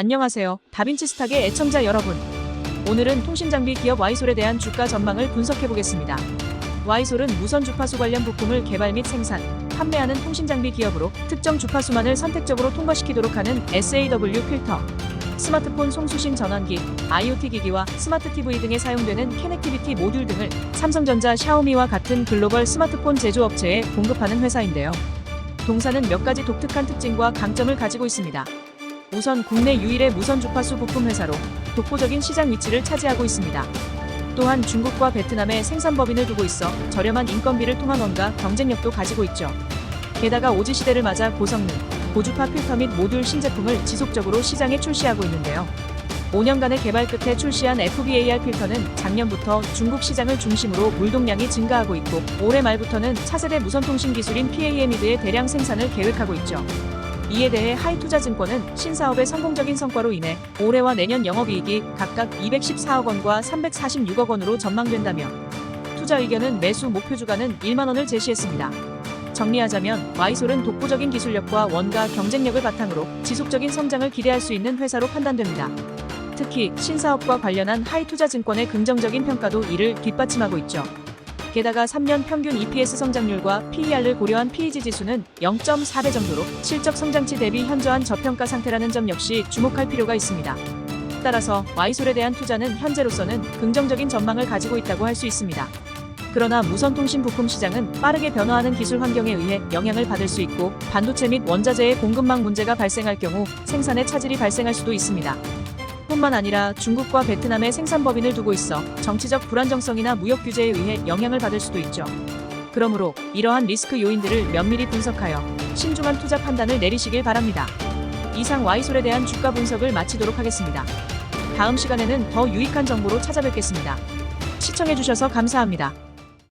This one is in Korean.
안녕하세요. 다빈치 스탁의 애청자 여러분. 오늘은 통신장비 기업 와이솔에 대한 주가 전망을 분석해 보겠습니다. 와이솔은 무선 주파수 관련 부품을 개발 및 생산, 판매하는 통신장비 기업으로 특정 주파수만을 선택적으로 통과시키도록 하는 SAW 필터, 스마트폰 송수신 전원기, IoT 기기와 스마트 TV 등에 사용되는 커넥티비티 모듈 등을 삼성전자, 샤오미와 같은 글로벌 스마트폰 제조업체에 공급하는 회사인데요. 동사는 몇 가지 독특한 특징과 강점을 가지고 있습니다. 우선 국내 유일의 무선 주파수 부품 회사로 독보적인 시장 위치를 차지하고 있습니다. 또한 중국과 베트남에 생산 법인을 두고 있어 저렴한 인건비를 통한 원가 경쟁력도 가지고 있죠. 게다가 오지 시대를 맞아 고성능, 고주파 필터 및 모듈 신제품을 지속적으로 시장에 출시하고 있는데요. 5년간의 개발 끝에 출시한 FBAR 필터는 작년부터 중국 시장을 중심으로 물동량이 증가하고 있고 올해 말부터는 차세대 무선통신 기술인 PAMID의 대량 생산을 계획하고 있죠. 이에 대해 하이투자증권은 신사업의 성공적인 성과로 인해 올해와 내년 영업이익이 각각 214억 원과 346억 원으로 전망된다며 투자 의견은 매수 목표 주가는 1만 원을 제시했습니다. 정리하자면 와이솔은 독보적인 기술력과 원가 경쟁력을 바탕으로 지속적인 성장을 기대할 수 있는 회사로 판단됩니다. 특히 신사업과 관련한 하이투자증권의 긍정적인 평가도 이를 뒷받침하고 있죠. 게다가 3년 평균 EPS 성장률과 PER을 고려한 PEG 지수는 0.4배 정도로 실적 성장치 대비 현저한 저평가 상태라는 점 역시 주목할 필요가 있습니다. 따라서 와이솔에 대한 투자는 현재로서는 긍정적인 전망을 가지고 있다고 할 수 있습니다. 그러나 무선통신 부품 시장은 빠르게 변화하는 기술 환경에 의해 영향을 받을 수 있고 반도체 및 원자재의 공급망 문제가 발생할 경우 생산에 차질이 발생할 수도 있습니다. 뿐만 아니라 중국과 베트남에 생산 법인을 두고 있어 정치적 불안정성이나 무역 규제에 의해 영향을 받을 수도 있죠. 그러므로 이러한 리스크 요인들을 면밀히 분석하여 신중한 투자 판단을 내리시길 바랍니다. 이상 와이솔에 대한 주가 분석을 마치도록 하겠습니다. 다음 시간에는 더 유익한 정보로 찾아뵙겠습니다. 시청해주셔서 감사합니다.